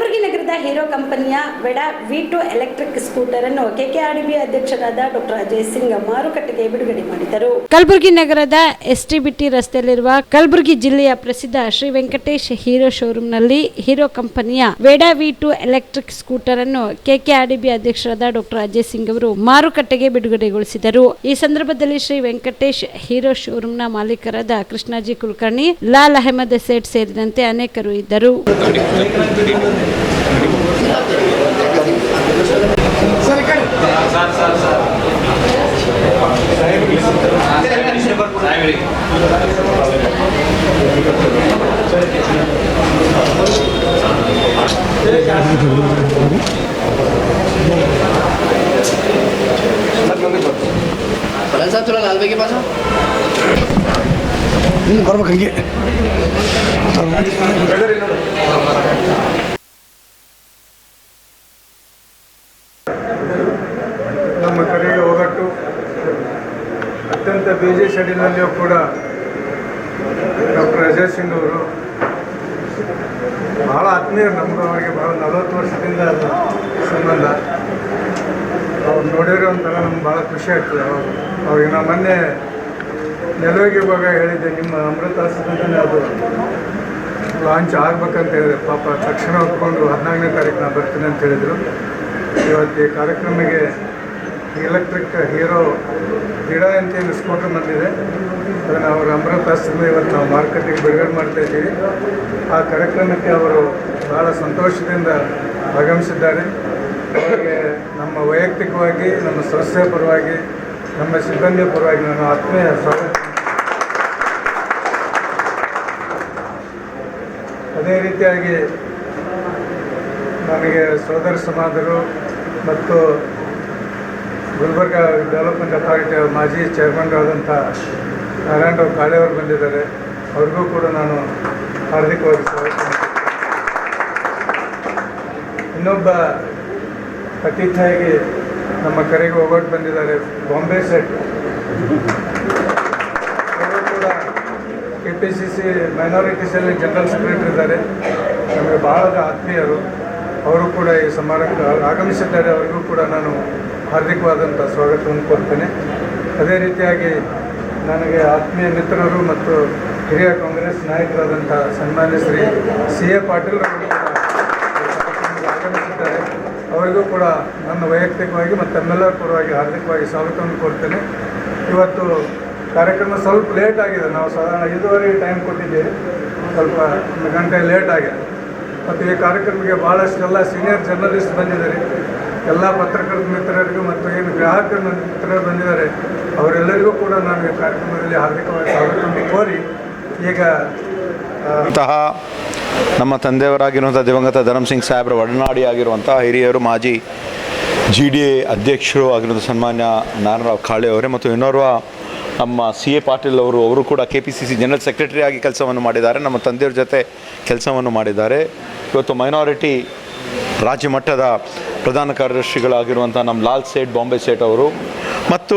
ಕಲಬುರಗಿ ನಗರದ ಹೀರೋ ಕಂಪನಿಯ Vida V two electric scooter ಅನ್ನು ಕೆಕೆಆರ್ಡಿಬಿ ಅಧ್ಯಕ್ಷರಾದ ಡಾಕ್ಟರ್ ಅಜಯ್ ಸಿಂಗ್ ಮಾರುಕಟ್ಟೆಗೆ ಬಿಡುಗಡೆ ಮಾಡಿದರು. ಕಲಬುರಗಿ ನಗರದ ಎಸ್ಟಿಬಿಟಿ ರಸ್ತೆಯಲ್ಲಿರುವ ಕಲಬುರಗಿ ಜಿಲ್ಲೆಯ ಪ್ರಸಿದ್ಧ ಶ್ರೀ ವೆಂಕಟೇಶ್ ಹೀರೋ ಶೋರೂಮ್ನಲ್ಲಿ ಹೀರೋ ಕಂಪನಿಯ Vida V two electric scooter ಅನ್ನು ಕೆಕೆಆರ್ಡಿಬಿ ಅಧ್ಯಕ್ಷರಾದ ಡಾಕ್ಟರ್ ಅಜಯ್ ಸಿಂಗ್ ಅವರು ಮಾರುಕಟ್ಟೆಗೆ ಬಿಡುಗಡೆಗೊಳಿಸಿದರು. ಈ ಸಂದರ್ಭದಲ್ಲಿ ಶ್ರೀ ವೆಂಕಟೇಶ್ ಹೀರೋ ಶೋರೂಮ್ನ ಮಾಲೀಕರಾದ ಕೃಷ್ಣಾಜಿ ಕುಲಕರ್ಣಿ, ಲಾಲ್ ಅಹಮದ್ ಸೇಠ್ ಸೇರಿದಂತೆ ಅನೇಕರು ಇದ್ದರು. साहब थोड़ा लाल भाई के पास बर्फ़ खाइए ಅತ್ಯಂತ ಬಿಜಿ ಶೆಡ್ಯೂಲ್ನಲ್ಲಿಯೂ ಕೂಡ ಡಾಕ್ಟರ್ ಅಜಯ್ ಸಿಂಗ್ ಅವರು ಬಹಳ ಆತ್ಮೀಯರು ನಮ್ಗೆ ಅವರಿಗೆ ಬಹಳ ನಲವತ್ತು ವರ್ಷದಿಂದ ಸಂಬಂಧ. ಅವ್ರು ನೋಡಿರೋ ಒಂಥರ ನಮ್ಗೆ ಭಾಳ ಖುಷಿ ಆಗ್ತದೆ. ಅವಾಗ ಅವ್ರಿಗೆ ನಾವು ಮೊನ್ನೆ ನೆಲವಿಗೆ ಇವಾಗ ಹೇಳಿದ್ದೆ, ನಿಮ್ಮ ಅಮೃತ ಆಸ್ಪತ್ರೆಯಲ್ಲಿ ಅದು ಲಾಂಚ್ ಆಗ್ಬೇಕಂತ ಹೇಳಿದೆ. ಪಾಪ ತಕ್ಷಣ ಒಪ್ಕೊಂಡು ಹದಿನಾಲ್ಕನೇ ತಾರೀಕು ನಾನು ಬರ್ತೀನಿ ಅಂತ ಹೇಳಿದರು. ಇವತ್ತು ಈ ಕಾರ್ಯಕ್ರಮಕ್ಕೆ ಎಲೆಕ್ಟ್ರಿಕ್ ಹೀರೋ ಗಿಡ ಅಂತ ಏನು ಸ್ಕೂಟರ್ ಬಂದಿದೆ. ಅದನ್ನು ಅವರ ಅಮೃತ ಆಸ್ಪತ್ರೆ ಇವತ್ತು ನಾವು ಮಾರ್ಕೆಟಿಗೆ ಬಿಡುಗಡೆ ಮಾಡ್ತಾ ಇದ್ದೀವಿ. ಆ ಕಾರ್ಯಕ್ರಮಕ್ಕೆ ಅವರು ಭಾಳ ಸಂತೋಷದಿಂದ ಆಗಮಿಸಿದ್ದಾರೆ. ಅವರಿಗೆ ನಮ್ಮ ವೈಯಕ್ತಿಕವಾಗಿ, ನಮ್ಮ ಸಂಸ್ಥೆಯ ಪರವಾಗಿ, ನಮ್ಮ ಸಿಬ್ಬಂದಿಯ ಪರವಾಗಿ ನಾನು ಆತ್ಮೀಯ ಸ್ವಾಗತ. ಅದೇ ರೀತಿಯಾಗಿ ನನಗೆ ಸೋದರ ಸಮಾಧರು ಮತ್ತು ಗುಲ್ಬರ್ಗ ಡೆವಲಪ್ಮೆಂಟ್ ಅಥಾರಿಟಿಯ ಮಾಜಿ ಚೇರ್ಮನ್ ಆದಂಥ ನಾರಾಯಣರಾವ್ ಕಾಳೆಯವರು ಬಂದಿದ್ದಾರೆ. ಅವ್ರಿಗೂ ಕೂಡ ನಾನು ಹಾರ್ದಿಕವಾಗಿ ಸ್ವಾಗತ ಇನ್ನೊಬ್ಬ ಅತಿಥಿಯಾಗಿ ನಮ್ಮ ಕರೆಗೆ ಹೋಗೋಟ್ಟು ಬಂದಿದ್ದಾರೆ. ಬಾಂಬೆ ಸೆಟ್. ಅವರು ಕೂಡ ಕೆ ಪಿ ಸಿ ಸಿ ಮೈನಾರಿಟೀಸಲ್ಲಿ ಜನರಲ್ ಸೆಕ್ರೆಟರಿ ಇದ್ದಾರೆ. ನಮಗೆ ಭಾಳ ಆತ್ಮೀಯರು. ಅವರು ಕೂಡ ಈ ಸಮಾರಂಭ ಆಗಮಿಸಿದ್ದಾರೆ. ಅವರಿಗೂ ಕೂಡ ನಾನು ಹಾರ್ದಿಕವಾದಂಥ ಸ್ವಾಗತವನ್ನು ಕೊಡ್ತೇನೆ. ಅದೇ ರೀತಿಯಾಗಿ ನನಗೆ ಆತ್ಮೀಯ ಮಿತ್ರರು ಮತ್ತು ಹಿರಿಯ ಕಾಂಗ್ರೆಸ್ ನಾಯಕರಾದಂಥ ಸನ್ಮಾನ್ಯ ಶ್ರೀ ಸಿ ಎ ಪಾಟೀಲ್ ಆಗಮಿಸಿದ್ದಾರೆ. ಅವರಿಗೂ ಕೂಡ ನನ್ನ ವೈಯಕ್ತಿಕವಾಗಿ ಮತ್ತು ತಮ್ಮೆಲ್ಲರ ಪರವಾಗಿ ಹಾರ್ದಿಕವಾಗಿ ಸ್ವಾಗತವನ್ನು ಕೊಡ್ತೇನೆ. ಇವತ್ತು ಕಾರ್ಯಕ್ರಮ ಸ್ವಲ್ಪ ಲೇಟ್ ಆಗಿದೆ. ನಾವು ಸಾಧಾರಣ ಐದುವರೆಗೆ ಟೈಮ್ ಕೊಟ್ಟಿದ್ದೀವಿ. ಸ್ವಲ್ಪ ಒಂದು ಗಂಟೆ ಲೇಟ್ ಆಗಿದೆ. ಮತ್ತು ಈ ಕಾರ್ಯಕ್ರಮಕ್ಕೆ ಭಾಳಷ್ಟೆಲ್ಲ ಸೀನಿಯರ್ ಜರ್ನಲಿಸ್ಟ್ ಬಂದಿದ್ದಾರೆ. ಎಲ್ಲ ಪತ್ರಕರ್ತ ಮಿತ್ರರಿಗೂ ಮತ್ತು ಏನು ಗ್ರಾಹಕರ ಮಿತ್ರರು ಬಂದಿದ್ದಾರೆ, ಅವರೆಲ್ಲರಿಗೂ ಕೂಡ ನಾನು ಈ ಕಾರ್ಯಕ್ರಮದಲ್ಲಿ ಹಾರ್ದಿಕವಾಗಿ ಸ್ವಾಗತವನ್ನು ಕೋರಿ, ಈಗ ಅಂತಹ ನಮ್ಮ ತಂದೆಯವರಾಗಿರುವಂಥ ದಿವಂಗತ ಧರಮ್ ಸಿಂಗ್ ಸಾಹೇಬ್ರ ಒಡನಾಡಿ ಆಗಿರುವಂಥ ಹಿರಿಯರು, ಮಾಜಿ ಜಿ ಡಿ ಎ ಅಧ್ಯಕ್ಷರು ಆಗಿರುವಂಥ ಸನ್ಮಾನ್ಯ ನಾರಾಯಣರಾವ್ ಖಾಳೆ ಅವರೇ ಮತ್ತು ಇನ್ನೋರ್ವ ನಮ್ಮ ಸಿ ಎ ಪಾಟೀಲ್ ಅವರು ಅವರು ಕೂಡ K P C C general secretary ಆಗಿ ಕೆಲಸವನ್ನು ಮಾಡಿದ್ದಾರೆ, ನಮ್ಮ ತಂದೆಯವ್ರ ಜೊತೆ ಕೆಲಸವನ್ನು ಮಾಡಿದ್ದಾರೆ. ಇವತ್ತು ಮೈನಾರಿಟಿ ರಾಜ್ಯ ಮಟ್ಟದ ಪ್ರಧಾನ ಕಾರ್ಯದರ್ಶಿಗಳಾಗಿರುವಂಥ ನಮ್ಮ ಲಾಲ್ ಸೇಠ್, ಬಾಂಬೆ ಸೇಠ್ ಅವರು ಮತ್ತು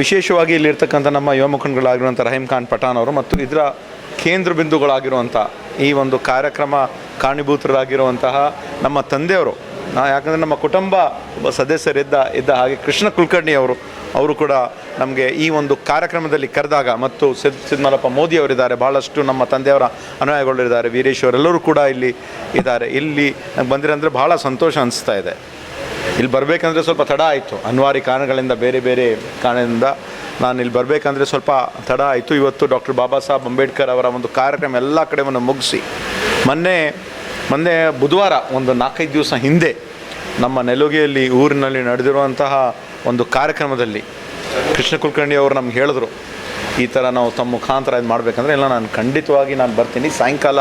ವಿಶೇಷವಾಗಿ ಇಲ್ಲಿರ್ತಕ್ಕಂಥ ನಮ್ಮ ಯುವ ಮುಖಂಡಗಳಾಗಿರುವಂಥ ರಹೀಮ್ ಖಾನ್ ಪಠಾಣ್ ಅವರು ಮತ್ತು ಇದರ ಕೇಂದ್ರ ಬಿಂದುಗಳಾಗಿರುವಂಥ ಈ ಒಂದು ಕಾರ್ಯಕ್ರಮ ಕಾರಣೀಭೂತರಾಗಿರುವಂತಹ ನಮ್ಮ ತಂದೆಯವರು ನಾ ಯಾಕಂದರೆ ನಮ್ಮ ಕುಟುಂಬ ಒಬ್ಬ ಸದಸ್ಯರಿದ್ದ, ಇದ್ದ ಹಾಗೆ ಕೃಷ್ಣ ಕುಲಕರ್ಣಿ ಅವರು ಅವರು ಕೂಡ ನಮಗೆ ಈ ಒಂದು ಕಾರ್ಯಕ್ರಮದಲ್ಲಿ ಕರೆದಾಗ ಮತ್ತು ಸಿದ್, ಸಿದ್ಮಲಪ್ಪ ಮೋದಿ ಅವರಿದ್ದಾರೆ ಭಾಳಷ್ಟು ನಮ್ಮ ತಂದೆಯವರ ಅನುಯಾಯಿಗಳಿದ್ದಾರೆ, ವೀರೇಶ್ ಅವರೆಲ್ಲರೂ ಕೂಡ ಇಲ್ಲಿ ಇದ್ದಾರೆ. ಇಲ್ಲಿ ಬಂದಿರಂದ್ರೆ ಭಾಳ ಸಂತೋಷ ಅನಿಸ್ತಾ ಇದೆ. ಇಲ್ಲಿ ಬರಬೇಕಂದ್ರೆ ಸ್ವಲ್ಪ ತಡ ಆಯಿತು. ಅನಿವಾರ್ಯ ಕಾರಣಗಳಿಂದ ಬೇರೆ ಬೇರೆ ಕಾರಣದಿಂದ ನಾನು ಇಲ್ಲಿ ಬರಬೇಕಂದ್ರೆ ಸ್ವಲ್ಪ ತಡ ಆಯಿತು. ಇವತ್ತು ಡಾಕ್ಟರ್ ಬಾಬಾ ಸಾಹೇಬ್ ಅಂಬೇಡ್ಕರ್ ಅವರ ಒಂದು ಕಾರ್ಯಕ್ರಮ ಎಲ್ಲ ಕಡೆಯನ್ನು ಮುಗಿಸಿ, ಮೊನ್ನೆ ಮೊನ್ನೆ ಬುಧವಾರ ಒಂದು ನಾಲ್ಕೈದು ದಿವಸ ಹಿಂದೆ ನಮ್ಮ ನೆಲುಗೆಯಲ್ಲಿ ಊರಿನಲ್ಲಿ ನಡೆದಿರುವಂತಹ ಒಂದು ಕಾರ್ಯಕ್ರಮದಲ್ಲಿ ಕೃಷ್ಣ ಕುಲಕರ್ಣಿ ಅವರು ನಮ್ಗೆ ಹೇಳಿದ್ರು, ಈ ಥರ ನಾವು ತಮ್ಮ ಮುಖಾಂತರ ಇದು ಮಾಡಬೇಕಂದ್ರೆ ಇಲ್ಲ, ನಾನು ಖಂಡಿತವಾಗಿ ನಾನು ಬರ್ತೀನಿ. ಸಾಯಂಕಾಲ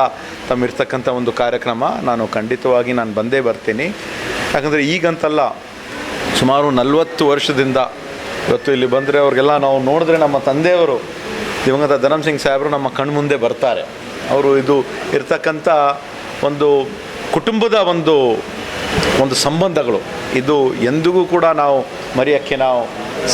ತಮ್ಮ ಇರ್ತಕ್ಕಂಥ ಒಂದು ಕಾರ್ಯಕ್ರಮ, ನಾನು ಖಂಡಿತವಾಗಿ ನಾನು ಬಂದೇ ಬರ್ತೀನಿ. ಯಾಕಂದರೆ ಈಗಂತಲ್ಲ ಸುಮಾರು ನಲವತ್ತು ವರ್ಷದಿಂದ ಇವತ್ತು ಇಲ್ಲಿ ಬಂದರೆ ಅವ್ರಿಗೆಲ್ಲ ನಾವು ನೋಡಿದ್ರೆ ನಮ್ಮ ತಂದೆಯವರು, ದಿವಂಗತ ಧನಮ್ ಸಿಂಗ್ ಸಾಹೇಬರು ನಮ್ಮ ಕಣ್ಮುಂದೆ ಬರ್ತಾರೆ. ಅವರು ಇದು ಇರ್ತಕ್ಕಂಥ ಒಂದು ಕುಟುಂಬದ ಒಂದು ಒಂದು ಸಂಬಂಧಗಳು. ಇದು ಎಂದಿಗೂ ಕೂಡ ನಾವು ಮರೆಯೋಕ್ಕೆ ನಾವು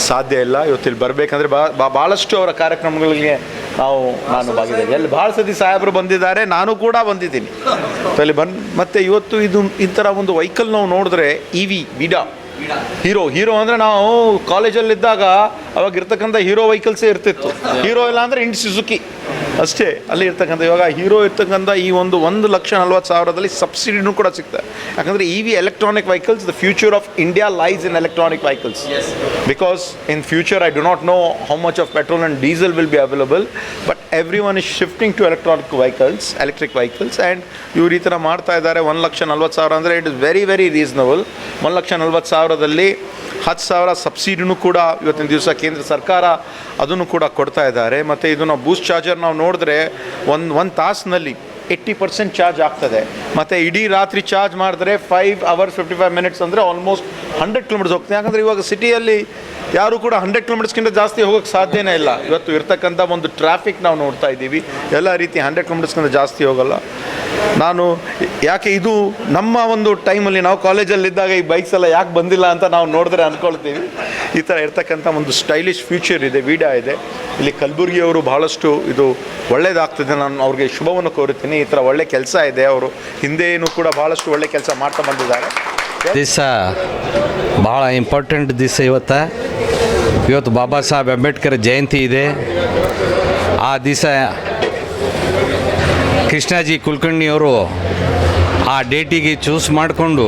ಸಾಧ್ಯ ಇಲ್ಲ. ಇವತ್ತಿಲ್ಲಿ ಬರಬೇಕಂದ್ರೆ ಬಾ ಭಾಳಷ್ಟು ಅವರ ಕಾರ್ಯಕ್ರಮಗಳಿಗೆ ನಾವು, ನಾನು ಬಾಗಿದ್ದೇನೆ ಅಲ್ಲಿ ಭಾಳ ಸತಿ ಸಾಹೇಬರು ಬಂದಿದ್ದಾರೆ. ನಾನು ಕೂಡ ಬಂದಿದ್ದೀನಿ. ಅಲ್ಲಿ ಬಂದು, ಮತ್ತು ಇವತ್ತು ಇದು ಈ ಥರ ಒಂದು ವೆಹಿಕಲ್ ನಾವು ನೋಡಿದ್ರೆ E V Vida Hero Hero ಅಂದರೆ ನಾವು ಕಾಲೇಜಲ್ಲಿದ್ದಾಗ ಅವಾಗ ಇರ್ತಕ್ಕಂಥ ಹೀರೋ ವೆಹಿಕಲ್ಸೇ ಇರ್ತಿತ್ತು. ಹೀರೋ ಇಲ್ಲ ಅಂದರೆ ಇಂಡ್ ಸುಜುಕಿ ಅಷ್ಟೇ ಅಲ್ಲಿ ಇರ್ತಕ್ಕಂಥ ಇವಾಗ ಹೀರೋ ಇರ್ತಕ್ಕಂಥ ಈ ಒಂದು ಒಂದು ಲಕ್ಷ ನಲ್ವತ್ತು ಸಾವಿರದಲ್ಲಿ ಸಬ್ಸಿಡಿನೂ ಕೂಡ ಸಿಗ್ತದೆ ಯಾಕಂದರೆ E V electronic vehicles the future of India lies in electronic vehicles because in future I do not know how much of petrol and diesel will be available but every one is shifting to electronic vehicles electric vehicles and ಇವ್ರು ಈ ಥರ ಮಾಡ್ತಾ ಇದ್ದಾರೆ. ಒಂದು ಲಕ್ಷ ನಲ್ವತ್ತು ಸಾವಿರ ಅಂದರೆ it is very very reasonable ಒಂದು ಲಕ್ಷ ನಲ್ವತ್ತು ಸಾವಿರದಲ್ಲಿ ಹತ್ತು ಸಾವಿರ ಸಬ್ಸಿಡಿನೂ ಕೂಡ ಇವತ್ತಿನ ದಿವಸ ಕೇಂದ್ರ ಸರ್ಕಾರ ಅದನ್ನು ಕೂಡ ಕೊಡ್ತಾ ಇದ್ದಾರೆ. ಮತ್ತು ಇದನ್ನು ಬೂಸ್ಟ್ ಚಾರ್ಜರ್ ನಾವು ನೋಡಿದ್ರೆ ಒಂದು ಒಂದು ತಾಸಿನಲ್ಲಿ ಏಯ್ಟಿ ಪರ್ಸೆಂಟ್ ಚಾರ್ಜ್ ಆಗ್ತದೆ. ಮತ್ತು ಇಡೀ ರಾತ್ರಿ ಚಾರ್ಜ್ ಮಾಡಿದ್ರೆ five hours, fifty five minutes ಅಂದರೆ ಆಲ್ಮೋಸ್ಟ್ ಹಂಡ್ರೆಡ್ ಕಿಲೋಮೀಟರ್ಸ್ ಹೋಗ್ತದೆ. ಯಾಕಂದರೆ ಇವಾಗ ಸಿಟಿಯಲ್ಲಿ ಯಾರು ಕೂಡ ಹಂಡ್ರೆಡ್ ಕಿಲೋಮೀಟರ್ಸ್ಗಿಂತ ಜಾಸ್ತಿ ಹೋಗೋಕ್ಕೆ ಸಾಧ್ಯನೇ ಇಲ್ಲ. ಇವತ್ತು ಇರ್ತಕ್ಕಂಥ ಒಂದು ಟ್ರಾಫಿಕ್ ನಾವು ನೋಡ್ತಾ ಇದ್ದೀವಿ. ಎಲ್ಲ ರೀತಿ ಹಂಡ್ರೆಡ್ ಕಿಲೋಮೀಟರ್ಸ್ಗಿಂತ ಜಾಸ್ತಿ ಹೋಗಲ್ಲ. ನಾನು ಯಾಕೆ ಇದು ನಮ್ಮ ಒಂದು ಟೈಮಲ್ಲಿ ನಾವು ಕಾಲೇಜಲ್ಲಿದ್ದಾಗ ಈ ಬೈಕ್ಸ್ ಎಲ್ಲ ಯಾಕೆ ಬಂದಿಲ್ಲ ಅಂತ ನಾವು ನೋಡಿದ್ರೆ ಅಂದ್ಕೊಳ್ತೀವಿ ಈ ಥರ ಇರ್ತಕ್ಕಂಥ ಒಂದು ಸ್ಟೈಲಿಶ್ ಫ್ಯೂಚರ್ ಇದೆ, ವೀಡಾ ಇದೆ. ಇಲ್ಲಿ ಕಲಬುರಗಿಯವರು ಬಹಳಷ್ಟು ಇದು ಒಳ್ಳೇದಾಗ್ತದೆ. ನಾನು ಅವ್ರಿಗೆ ಶುಭವನ್ನು ಕೋರುತ್ತೀನಿ. ಈ ಥರ ಒಳ್ಳೆ ಕೆಲಸ ಇದೆ. ಅವರು ಹಿಂದೆಯೂ ಕೂಡ ಭಾಳಷ್ಟು ಒಳ್ಳೆ ಕೆಲಸ ಮಾಡ್ತಾ ಬಂದಿದ್ದಾರೆ. ದಿವಸ ಭಾಳ ಇಂಪಾರ್ಟೆಂಟ್ ದಿವಸ ಇವತ್ತು. ಇವತ್ತು ಬಾಬಾ ಸಾಹೇಬ್ ಅಂಬೇಡ್ಕರ್ ಜಯಂತಿ ಇದೆ. ಆ ದಿವಸ ಕೃಷ್ಣಾಜಿ ಕುಲಕರ್ಣಿಯವರು ಆ ಡೇಟಿಗೆ ಚೂಸ್ ಮಾಡಿಕೊಂಡು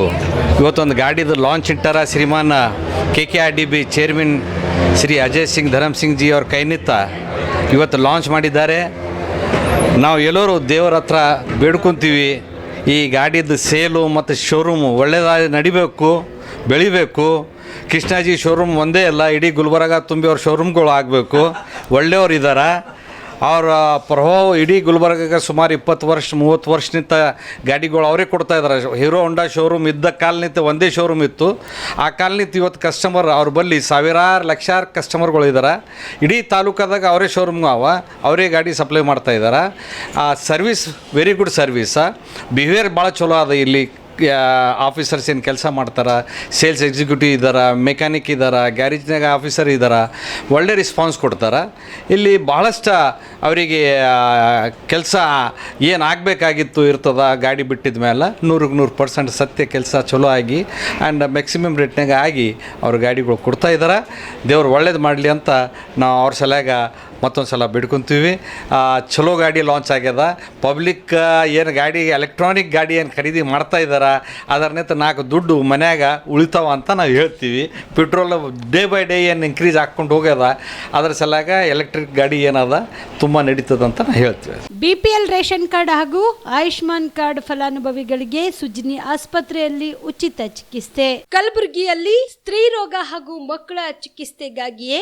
ಇವತ್ತೊಂದು ಗಾಡಿದು ಲಾಂಚ್ ಇಟ್ಟಾರ ಶ್ರೀಮಾನ K K R D B chairman Shri Ajay Singh Dharam Singh ji ಅವ್ರ ಕೈನಿತ್ತ ಇವತ್ತು ಲಾಂಚ್ ಮಾಡಿದ್ದಾರೆ. ನಾವು ಎಲ್ಲರೂ ದೇವರ ಹತ್ರ ಬೇಡ್ಕೊತೀವಿ. ಈ ಗಾಡಿದು ಸೇಲು ಮತ್ತು ಶೋರೂಮು ಒಳ್ಳೆಯದಾಗಿ ನಡಿಬೇಕು, ಬೆಳಿಬೇಕು. ಕೃಷ್ಣಾಜಿ ಶೋರೂಮ್ ಒಂದೇ ಅಲ್ಲ, ಇಡೀ ಗುಲ್ಬರ್ಗ ತುಂಬಿ ಅವ್ರ ಶೋರೂಮ್ಗಳು ಆಗಬೇಕು. ಒಳ್ಳೆಯವ್ರು ಇದ್ದಾರೆ ಅವರ ಪ್ರಭಾವ ಇಡೀ ಗುಲ್ಬರ್ಗಕ್ಕೆ ಸುಮಾರು ಇಪ್ಪತ್ತು ವರ್ಷ, ಮೂವತ್ತು ವರ್ಷನಿಂದ ಗಾಡಿಗಳು ಅವರೇ ಕೊಡ್ತಾ ಇದ್ದಾರೆ. ಹೀರೋ ಹೊಂಡಾ ಶೋರೂಮ್ ಇದ್ದ ಕಾಲನಿಂದ ಒಂದೇ ಶೋರೂಮ್ ಇತ್ತು. ಆ ಕಾಲನಿಂದ ಇವತ್ತು ಕಸ್ಟಮರ್ ಅವ್ರ ಬಲ್ಲಿ ಸಾವಿರಾರು, ಲಕ್ಷಾರು ಕಸ್ಟಮರ್ಗಳು ಇದ್ದಾರೆ ಇಡೀ ತಾಲೂಕಾದಾಗ ಅವರೇ ಶೋರೂಮ್ ಅವ. ಅವರೇ ಗಾಡಿ ಸಪ್ಲೈ ಮಾಡ್ತಾ ಇದ್ದಾರೆ ಆ service very good service behaviour ಭಾಳ ಚಲೋ ಅದ ಇಲ್ಲಿ. ಆಫೀಸರ್ಸ್ ಏನು ಕೆಲಸ ಮಾಡ್ತಾರೆ? ಸೇಲ್ಸ್ ಎಕ್ಸಿಕ್ಯೂಟಿವ್ ಇದ್ದಾರೆ? ಮೆಕ್ಯಾನಿಕ್ ಇದ್ದಾರೆ? ಗ್ಯಾರೇಜ್ನಾಗ ಆಫೀಸರ್ ಇದ್ದಾರೆ? ಒಳ್ಳೆ ರೆಸ್ಪಾನ್ಸ್ ಕೊಡ್ತಾರೆ. ಇಲ್ಲಿ ಭಾಳಷ್ಟು ಅವರಿಗೆ ಕೆಲಸ ಏನು ಆಗಬೇಕಾಗಿತ್ತು ಇರ್ತದ? ಗಾಡಿ ಬಿಟ್ಟಿದ ಮೇಲೆ ನೂರಕ್ಕೆ ನೂರು ಪರ್ಸೆಂಟ್ ಸತ್ಯ ಕೆಲಸ ಚಲೋ ಆಗಿ ಆ್ಯಂಡ್ ಮ್ಯಾಕ್ಸಿಮಮ್ ರೇಟ್ನಾಗ ಆಗಿ ಅವ್ರ ಗಾಡಿಗಳು ಕೊಡ್ತಾ ಇದ್ದಾರೆ ದೇವ್ರು ಒಳ್ಳೇದು ಮಾಡಲಿ ಅಂತ ನಾವು ಅವ್ರ ಸಲಗ ಮತ್ತೊಂದು ಸಲ ಬಿಡ್ಕೊತೀವಿ. ಚಲೋ ಗಾಡಿ ಲಾಂಚ್ ಆಗ್ಯದ. ಪಬ್ಲಿಕ್ ಏನು ಗಾಡಿ ಎಲೆಕ್ಟ್ರಾನಿಕ್ ಗಾಡಿ ಏನು ಖರೀದಿ ಮಾಡ್ತಾ ಇದ್ದಾರೆ ಅದರ್ನಿಂದ ನಾಲ್ಕು ದುಡ್ಡು ಮನ್ಯಾಗ ಉಳಿತಾವ ಅಂತ ನಾವು ಹೇಳ್ತೀವಿ. ಪೆಟ್ರೋಲ್ ಡೇ ಬೈ ಡೇ ಏನು ಇನ್ಕ್ರೀಸ್ ಹಾಕ್ಕೊಂಡು ಹೋಗ್ಯದ. ಅದರ ಸಲಾಗ ಎಲೆಕ್ಟ್ರಿಕ್ ಗಾಡಿ ಏನದ ತುಂಬ ನಡೀತದ ಅಂತ ನಾವು ಹೇಳ್ತೀವಿ. B P L ration card ಹಾಗೂ ಆಯುಷ್ಮಾನ್ ಕಾರ್ಡ್ ಫಲಾನುಭವಿಗಳಿಗೆ ಸುಜಿನಿ ಆಸ್ಪತ್ರೆಯಲ್ಲಿ ಉಚಿತ ಚಿಕಿತ್ಸೆ. ಕಲಬುರಗಿಯಲ್ಲಿ ಸ್ತ್ರೀ ರೋಗ ಹಾಗೂ ಮಕ್ಕಳ ಚಿಕಿತ್ಸೆಗಾಗಿಯೇ